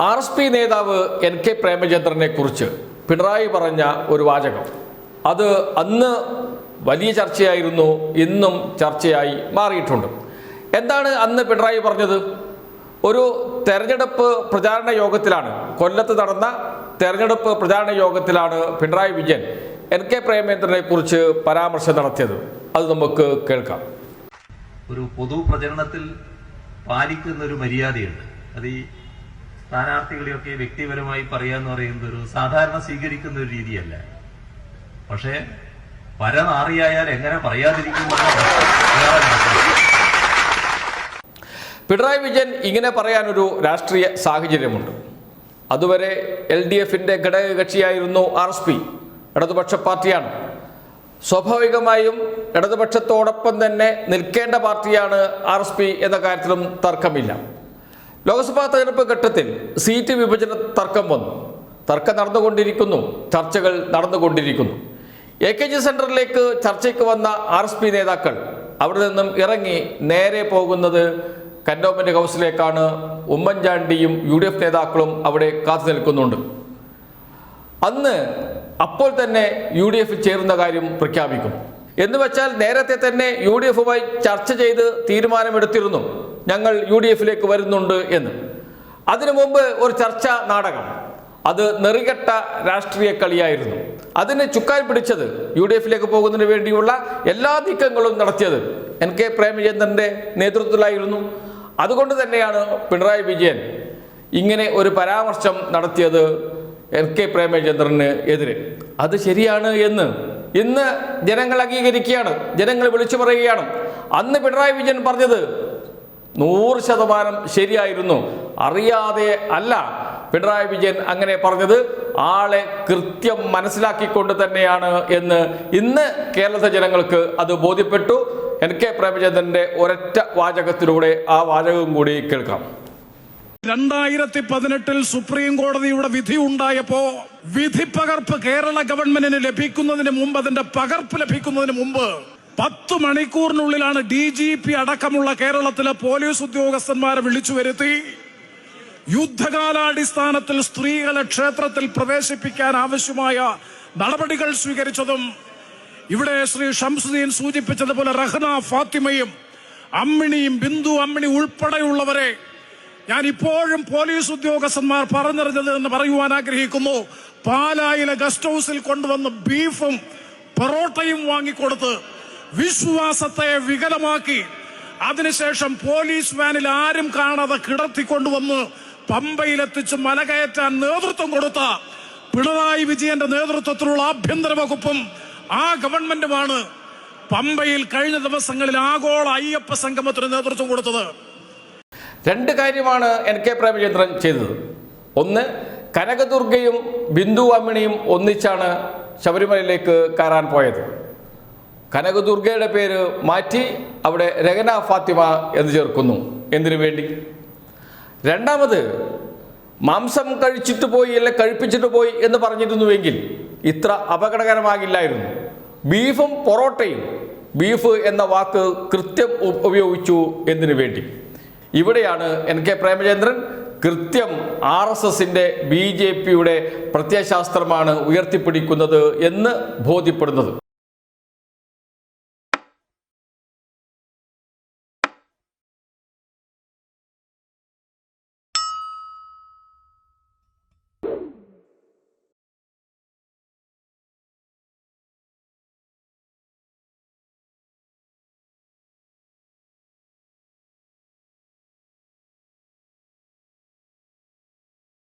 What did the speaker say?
R S P നേതാവ് N K പ്രേമചന്ദ്രനെ കുറിച്ച് പിണറായി പറഞ്ഞ ഒരു വാചകം. അത് അന്ന് വലിയ ചർച്ചയായിരുന്നു ഇന്നും ചർച്ചയായി മാറിയിട്ടുണ്ട്. എന്താണ് അന്ന് പിണറായി പറഞ്ഞത്? ഒരു തെരഞ്ഞെടുപ്പ് പ്രചാരണ യോഗത്തിലാണ് കൊല്ലത്ത് നടന്ന തെരഞ്ഞെടുപ്പ് പ്രചാരണ യോഗത്തിലാണ് പിണറായി വിജയൻ എൻ കെ പ്രേമേന്ദ്രനെ കുറിച്ച് പരാമർശം നടത്തിയത്. അത് നമുക്ക് കേൾക്കാം. ഒരു പൊതു പ്രചരണത്തിൽ പാലിക്കുന്ന ഒരു മര്യാദയുണ്ട്. അത് ഈ സ്ഥാനാർത്ഥികളെയൊക്കെ വ്യക്തിപരമായി പറയാന്ന് പറയുന്നത് ഒരു സാധാരണ സ്വീകരിക്കുന്ന ഒരു രീതിയല്ല. പക്ഷേ പരനാറിയായാൽ എങ്ങനെ പറയാതിരിക്കുമെന്ന് പിണറായി വിജയൻ ഇങ്ങനെ പറയാനൊരു രാഷ്ട്രീയ സാഹചര്യമുണ്ട്. അതുവരെ എൽ ഡി എഫിന്റെ ഘടകകക്ഷിയായിരുന്നു ആർ എസ് പി ഇടതുപക്ഷ പാർട്ടിയാണ്. സ്വാഭാവികമായും ഇടതുപക്ഷത്തോടൊപ്പം തന്നെ നിൽക്കേണ്ട പാർട്ടിയാണ് ആർ എസ് പി എന്ന കാര്യത്തിലും തർക്കമില്ല. ലോക്സഭാ തെരഞ്ഞെടുപ്പ് ഘട്ടത്തിൽ സീറ്റ് വിഭജന തർക്കം വന്നു. തർക്കം നടന്നുകൊണ്ടിരിക്കുന്നു. ചർച്ചകൾ നടന്നുകൊണ്ടിരിക്കുന്നു. എ കെ ജി സെന്ററിലേക്ക് ചർച്ചയ്ക്ക് വന്ന ആർ എസ് പി നേതാക്കൾ അവിടെ നിന്നും ഇറങ്ങി നേരെ പോകുന്നത് കന്റോൺമെന്റ് ഹൗസിലേക്കാണ്. ഉമ്മൻചാണ്ടിയും യു ഡി എഫ് നേതാക്കളും അവിടെ കാത്തു നിൽക്കുന്നുണ്ട്. അന്ന് അപ്പോൾ തന്നെ യു ഡി എഫ് ചേരുന്ന കാര്യം പ്രഖ്യാപിക്കും. എന്ന് വെച്ചാൽ നേരത്തെ തന്നെ യു ഡി എഫുമായി ചർച്ച ചെയ്ത് തീരുമാനമെടുത്തിരുന്നു. ഞങ്ങൾ യു ഡി എഫിലേക്ക് വരുന്നുണ്ട് എന്ന്. അതിനു മുമ്പ് ഒരു ചർച്ച നാടകം. അത് നെറികെട്ട രാഷ്ട്രീയ കളിയായിരുന്നു. അതിന് ചുക്കാൻ പിടിച്ചത് യു ഡി എഫിലേക്ക് പോകുന്നതിന് വേണ്ടിയുള്ള എല്ലാ നീക്കങ്ങളും നടത്തിയത് എൻ കെ പ്രേമചന്ദ്രന്റെ നേതൃത്വത്തിലായിരുന്നു. അതുകൊണ്ട് തന്നെയാണ് പിണറായി വിജയൻ ഇങ്ങനെ ഒരു പരാമർശം നടത്തിയത് എൻ കെ പ്രേമചന്ദ്രന് എതിരെ. അത് ശരിയാണ് എന്ന് ഇന്ന് ജനങ്ങൾ അംഗീകരിക്കുകയാണ്. ജനങ്ങൾ വിളിച്ചു പറയുകയാണ്. അന്ന് പിണറായി വിജയൻ പറഞ്ഞത് നൂറ് ശതമാനം ശരിയായിരുന്നു. അറിയാതെ അല്ല പിണറായി വിജയൻ അങ്ങനെ പറഞ്ഞത്. ആളെ കൃത്യം മനസ്സിലാക്കിക്കൊണ്ട് തന്നെയാണ് എന്ന് ഇന്ന് കേരളത്തെ ജനങ്ങൾക്ക് അത് ബോധ്യപ്പെട്ടു. എൻ കെ പ്രേമചന്ദ്രന്റെ ഒരൊറ്റ വാചകത്തിലൂടെ ആ വാചകം കൂടി കേൾക്കാം. രണ്ടായിരത്തി പതിനെട്ടിൽ സുപ്രീം കോടതിയുടെ വിധി ഉണ്ടായപ്പോ വിധി പകർപ്പ് കേരള ഗവൺമെന്റിന് ലഭിക്കുന്നതിന് മുമ്പ് അതിന്റെ പകർപ്പ് ലഭിക്കുന്നതിന് മുമ്പ് പത്ത് മണിക്കൂറിനുള്ളിലാണ് ഡി ജി പി അടക്കമുള്ള കേരളത്തിലെ പോലീസ് ഉദ്യോഗസ്ഥന്മാരെ വിളിച്ചു വരുത്തി. യുദ്ധകാലാടിസ്ഥാനത്തിൽ സ്ത്രീകളെ ക്ഷേത്രത്തിൽ പ്രവേശിപ്പിക്കാൻ ആവശ്യമായ നടപടികൾ സ്വീകരിച്ചതും ഇവിടെ ശ്രീ ഷംസുദ്ദീൻ സൂചിപ്പിച്ചതുപോലെ റഹ്ന ഫാത്തിമയും അമ്മിണിയും ബിന്ദു അമ്മിണി ഉൾപ്പെടെയുള്ളവരെ ഞാൻ ഇപ്പോഴും പോലീസ് ഉദ്യോഗസ്ഥന്മാർ പറഞ്ഞറിഞ്ഞത് എന്ന് പറയുവാൻ ആഗ്രഹിക്കുന്നു. പാലായിലെ ഗസ്റ്റ് ഹൗസിൽ കൊണ്ടുവന്ന് ബീഫും പൊറോട്ടയും വാങ്ങിക്കൊടുത്ത് വിശ്വാസത്തെ വികലമാക്കി. അതിനുശേഷം പോലീസ് വാനിൽ ആരും കാണാതെ കിടത്തിക്കൊണ്ടുവന്ന് പമ്പയിലെത്തിച്ച് മലകയറ്റാൻ നേതൃത്വം കൊടുത്ത പിണറായി വിജയന്റെ നേതൃത്വത്തിലുള്ള ആഭ്യന്തര വകുപ്പും ആ ഗവൺമെന്റുമാണ് പമ്പയിൽ കഴിഞ്ഞ ദിവസങ്ങളിൽ ആഗോള അയ്യപ്പ സംഗമത്തിന് നേതൃത്വം കൊടുത്തത്. രണ്ട് കാര്യമാണ് എൻ കെ പ്രേമചന്ദ്രൻ ചെയ്തത്. ഒന്ന് കനകദുർഗയും ബിന്ദു അമ്മിണിയും ഒന്നിച്ചാണ് ശബരിമലയിലേക്ക് കയറാൻ പോയത്. കനകദുർഗയുടെ പേര് മാറ്റി അവിടെ രഹന ഫാത്തിമ എന്ന് ചേർക്കുന്നു. എന്തിനു വേണ്ടി? രണ്ടാമത് മാംസം കഴിച്ചിട്ട് പോയി അല്ലെ കഴിപ്പിച്ചിട്ട് പോയി എന്ന് പറഞ്ഞിരുന്നുവെങ്കിൽ ഇത്ര അപകടകരമാകില്ലായിരുന്നു. ബീഫും പൊറോട്ടയും ബീഫ് എന്ന വാക്ക് കൃത്യം ഉപയോഗിച്ചു എന്നതിനു വേണ്ടി? ഇവിടെയാണ് എൻ. കെ. പ്രേമചന്ദ്രൻ കൃത്യം ആർ എസ് എസിന്റെ ബി ജെ പിയുടെ പ്രത്യയശാസ്ത്രമാണ് ഉയർത്തിപ്പിടിക്കുന്നത് എന്ന് ബോധ്യപ്പെടുന്നത്.